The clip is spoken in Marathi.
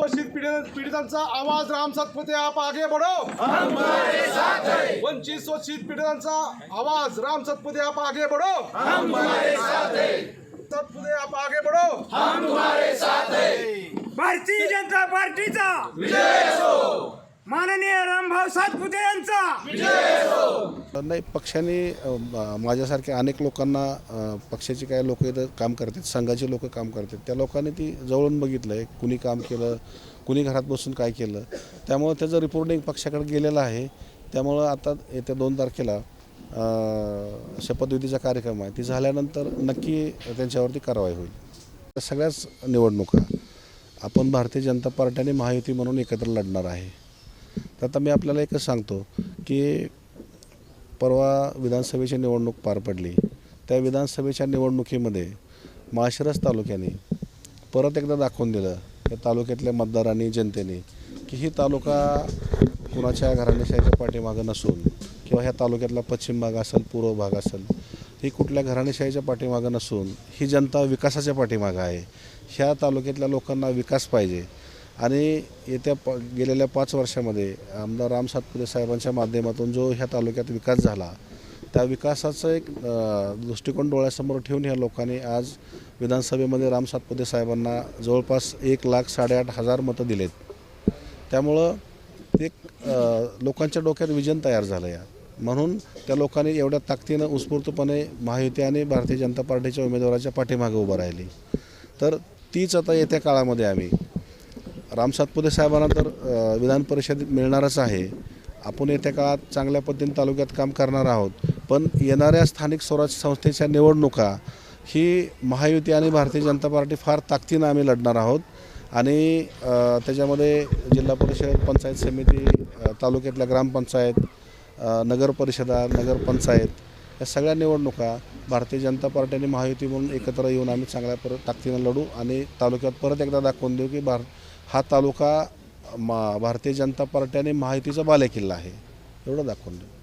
शोषित पीडित पीडितांचा आवाज राम सातपुते आप आगे बढ़ो। वंचित शोषित पीडितांचा आवाज राम सातपुते आप आगे बढ़ो। सातपुते आप आगे बढ़ो। भारतीय जनता पार्टीचा। माननीय रामभाऊ सातपुते यांचा। नाही पक्षाने माझ्यासारख्या अनेक लोकांना पक्षाचे काही लोक इथं काम करतात संघाचे लोक काम करतात. त्या लोकांनी ती जवळून बघितलं आहे कुणी काम केलं कुणी घरात बसून काय केलं. त्यामुळं त्याचं रिपोर्टिंग पक्षाकडे गेलेलं आहे. त्यामुळं आता येत्या दोन तारखेला शपथविधीचा कार्यक्रम आहे. ती झाल्यानंतर नक्की त्यांच्यावरती कारवाई होईल. सगळ्याच निवडणुका आपण भारतीय जनता पार्टी आणि महायुती म्हणून एकत्र लढणार आहे. तर आता मी आपल्याला एकच सांगतो की परवा विधानसभेची निवडणूक पार पडली. त्या विधानसभेच्या निवडणुकीमध्ये माळशिरस तालुक्याने परत एकदा दाखवून दिलं त्या तालुक्यातल्या मतदारांनी जनतेने की ही तालुका कुणाच्या घराणेशाहीच्या पाठीमागं नसून किंवा ह्या तालुक्यातला पश्चिम भाग असेल पूर्व भाग असेल ही कुठल्या घराणेशाहीच्या पाठीमागं नसून ही जनता विकासाच्या पाठीमागं आहे. ह्या तालुक्यातल्या लोकांना विकास पाहिजे. आणि येत्या प गेलेल्या पाच वर्षामध्ये आमदार राम सातपुते साहेबांच्या माध्यमातून जो ह्या तालुक्यात विकास झाला त्या विकासाचं एक दृष्टिकोन डोळ्यासमोर ठेवून ह्या लोकांनी आज विधानसभेमध्ये राम सातपुते साहेबांना जवळपास एक लाख साडेआठ हजार मतं दिलेत. त्यामुळं एक लोकांच्या डोक्यात विजन तयार झालं या म्हणून त्या लोकांनी एवढ्या ताकदीनं उत्स्फूर्तपणे महायुती आणि भारतीय जनता पार्टीच्या उमेदवाराच्या पाठीमागे उभं राहिली. तर तीच आता येत्या काळामध्ये आम्ही राम सातपुते साहेबांना तर विधान परिषदेत मिळणारच आहे. आपण येत्या काळात चांगल्या पद्धतीने तालुक्यात काम करणार आहोत. पण येणाऱ्या स्थानिक स्वराज्य संस्थेच्या निवडणुका ही महायुती आणि भारतीय जनता पार्टी फार ताकदीनं आम्ही लढणार आहोत. आणि त्याच्यामध्ये जिल्हा परिषद पंचायत समिती तालुक्यातल्या ग्रामपंचायत नगरपरिषदा नगर परिषदा नगरपंचायत या सगळ्या निवडणुका भारतीय जनता पार्टी आणि महायुती म्हणून एकत्र येऊन आम्ही चांगल्या पर ताकदीनं लढू आणि तालुक्यात परत एकदा दाखवून देऊ की भार हा तालुका मा भारतीय जनता पार्टी आणि महायुतीचा बालेकिल्ला आहे. एवढं दाखवून देऊ.